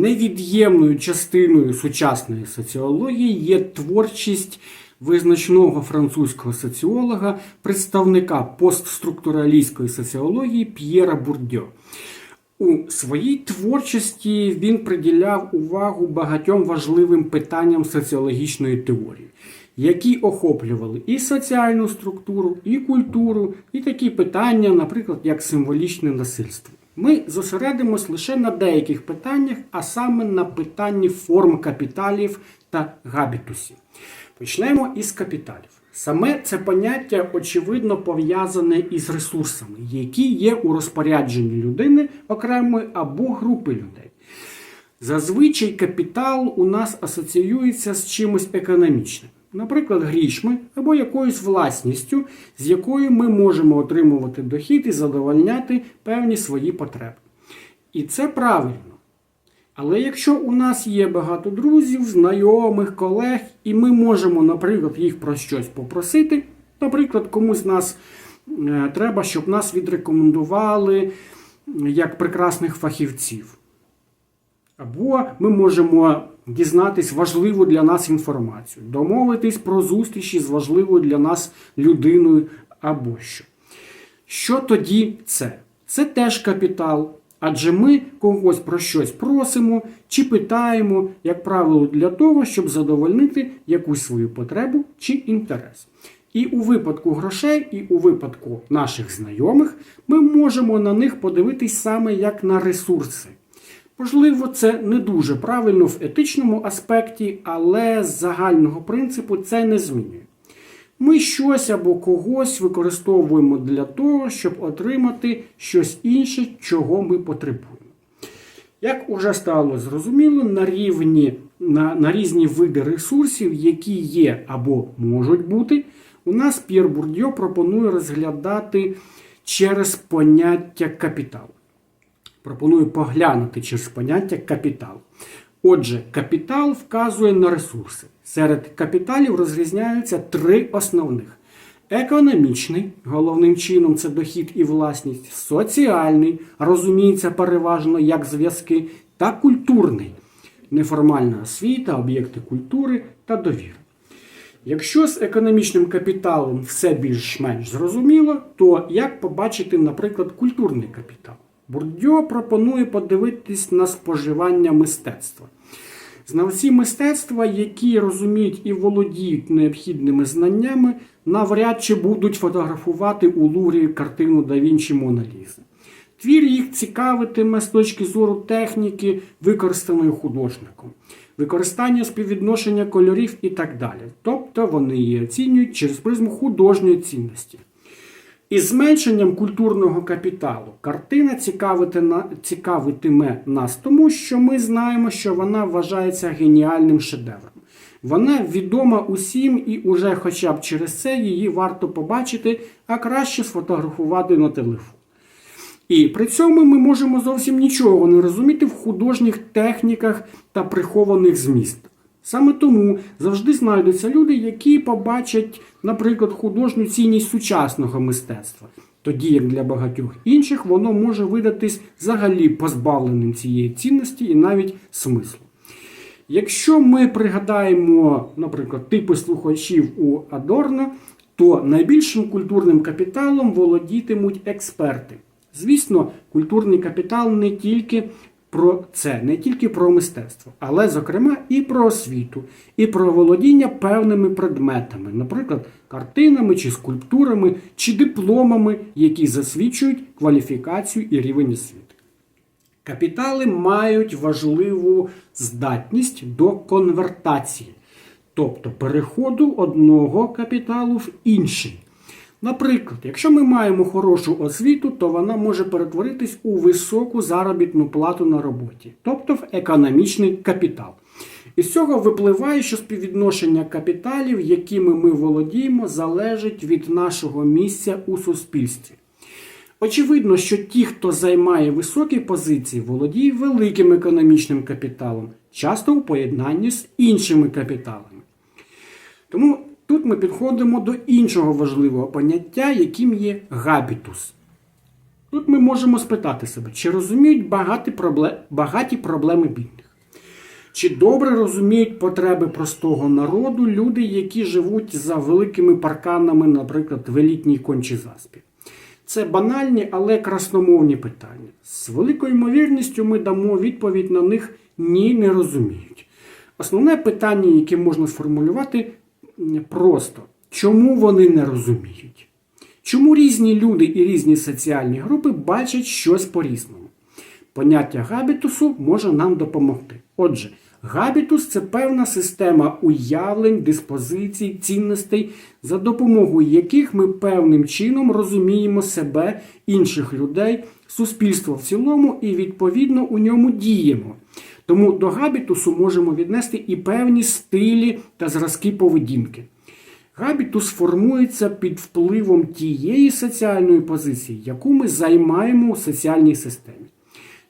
невід'ємною частиною сучасної соціології є творчість визначного французького соціолога, представника постструктуралістської соціології П'єра Бурдьо. У своїй творчості він приділяв увагу багатьом важливим питанням соціологічної теорії, які охоплювали і соціальну структуру, і культуру, і такі питання, наприклад, як символічне насильство. Ми зосередимось лише на деяких питаннях, а саме на питанні форм капіталів та габітусів. Почнемо із капіталів. Саме це поняття очевидно пов'язане із ресурсами, які є у розпорядженні людини окремої або групи людей. Зазвичай капітал у нас асоціюється з чимось економічним, наприклад, грішми або якоюсь власністю, з якою ми можемо отримувати дохід і задовольняти певні свої потреби. І це правильно. Але якщо у нас є багато друзів, знайомих, колег, і ми можемо, наприклад, їх про щось попросити, наприклад, комусь нас е, треба, щоб нас відрекомендували як прекрасних фахівців. Або ми можемо дізнатись важливу для нас інформацію, домовитись про зустрічі з важливою для нас людиною або що. Що тоді це? Це теж капітал. Адже ми когось про щось просимо чи питаємо, як правило, для того, щоб задовольнити якусь свою потребу чи інтерес. І у випадку грошей, і у випадку наших знайомих ми можемо на них подивитись саме як на ресурси. Можливо, це не дуже правильно в етичному аспекті, але з загального принципу це не змінює. Ми щось або когось використовуємо для того, щоб отримати щось інше, чого ми потребуємо. Як уже стало зрозуміло, на рівні на, на різні види ресурсів, які є або можуть бути, у нас П'єр Бурдьо пропонує розглядати через поняття капіталу. Пропоную поглянути через поняття капітал. Отже, капітал вказує на ресурси. Серед капіталів розрізняються три основних: економічний, головним чином це дохід і власність, соціальний, розуміється переважно як зв'язки, та культурний неформальна освіта, об'єкти культури та довіри. Якщо з економічним капіталом все більш-менш зрозуміло, то як побачити, наприклад, культурний капітал? Бурдьо пропонує подивитись на споживання мистецтва. Знавці мистецтва, які розуміють і володіють необхідними знаннями, навряд чи будуть фотографувати у Луврі картину да Вінчі Мона Лізи. Твір їх цікавитиме з точки зору техніки, використаної художником, використання співвідношення кольорів і так далі. Тобто вони її оцінюють через призму художньої цінності. Із зменшенням культурного капіталу картина цікавитиме нас тому, що ми знаємо, що вона вважається геніальним шедевром. Вона відома усім, і уже хоча б через це її варто побачити, а краще сфотографувати на телефон. І при цьому ми можемо зовсім нічого не розуміти в художніх техніках та прихованих змістах. Саме тому завжди знайдуться люди, які побачать, наприклад, художню цінність сучасного мистецтва, тоді як для багатьох інших воно може видатись взагалі позбавленим цієї цінності і навіть смислу. Якщо ми пригадаємо, наприклад, типи слухачів у Адорно, то найбільшим культурним капіталом володітимуть експерти. Звісно, культурний капітал не тільки про це, не тільки про мистецтво, але, зокрема, і про освіту, і про володіння певними предметами, наприклад, картинами чи скульптурами, чи дипломами, які засвідчують кваліфікацію і рівень освіти. Капітали мають важливу здатність до конвертації, тобто переходу одного капіталу в інший. Наприклад, якщо ми маємо хорошу освіту, то вона може перетворитись у високу заробітну плату на роботі, тобто в економічний капітал. Із цього випливає, що співвідношення капіталів, якими ми володіємо, залежить від нашого місця у суспільстві. Очевидно, що ті, хто займає високі позиції, володіє великим економічним капіталом, часто у поєднанні з іншими капіталами. Тому ми підходимо до іншого важливого поняття, яким є габітус. Тут ми можемо спитати себе, чи розуміють багаті проблеми, багаті проблеми бідних. Чи добре розуміють потреби простого народу люди, які живуть за великими парканами, наприклад, в елітній кончі заспі? Це банальні, але красномовні питання. З великою ймовірністю ми дамо відповідь на них ні, не розуміють. Основне питання, яке можна сформулювати, просто чому вони не розуміють? Чому різні люди і різні соціальні групи бачать щось по-різному? Поняття габітусу може нам допомогти. Отже, габітус це певна система уявлень, диспозицій, цінностей, за допомогою яких ми певним чином розуміємо себе, інших людей, суспільство в цілому і відповідно у ньому діємо. Тому до габітусу можемо віднести і певні стилі та зразки поведінки. Габітус формується під впливом тієї соціальної позиції, яку ми займаємо у соціальній системі.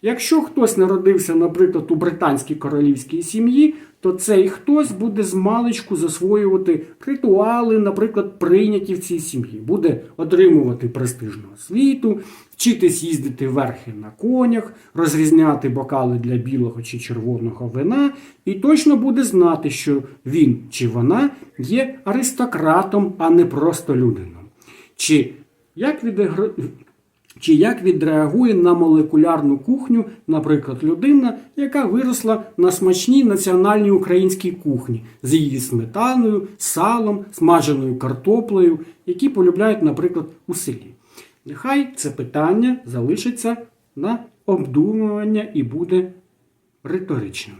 Якщо хтось народився, наприклад, у британській королівській сім'ї, то цей хтось буде з маличку засвоювати ритуали, наприклад, прийняті в цій сім'ї, буде отримувати престижну освіту, вчитись їздити верхи на конях, розрізняти бокали для білого чи червоного вина, і точно буде знати, що він чи вона є аристократом, а не просто людином. Чи як відігра... Чи як відреагує на молекулярну кухню, наприклад, людина, яка виросла на смачній національній українській кухні з її сметаною, салом, смаженою картоплею, які полюбляють, наприклад, у селі? Нехай це питання залишиться на обдумування і буде риторичним.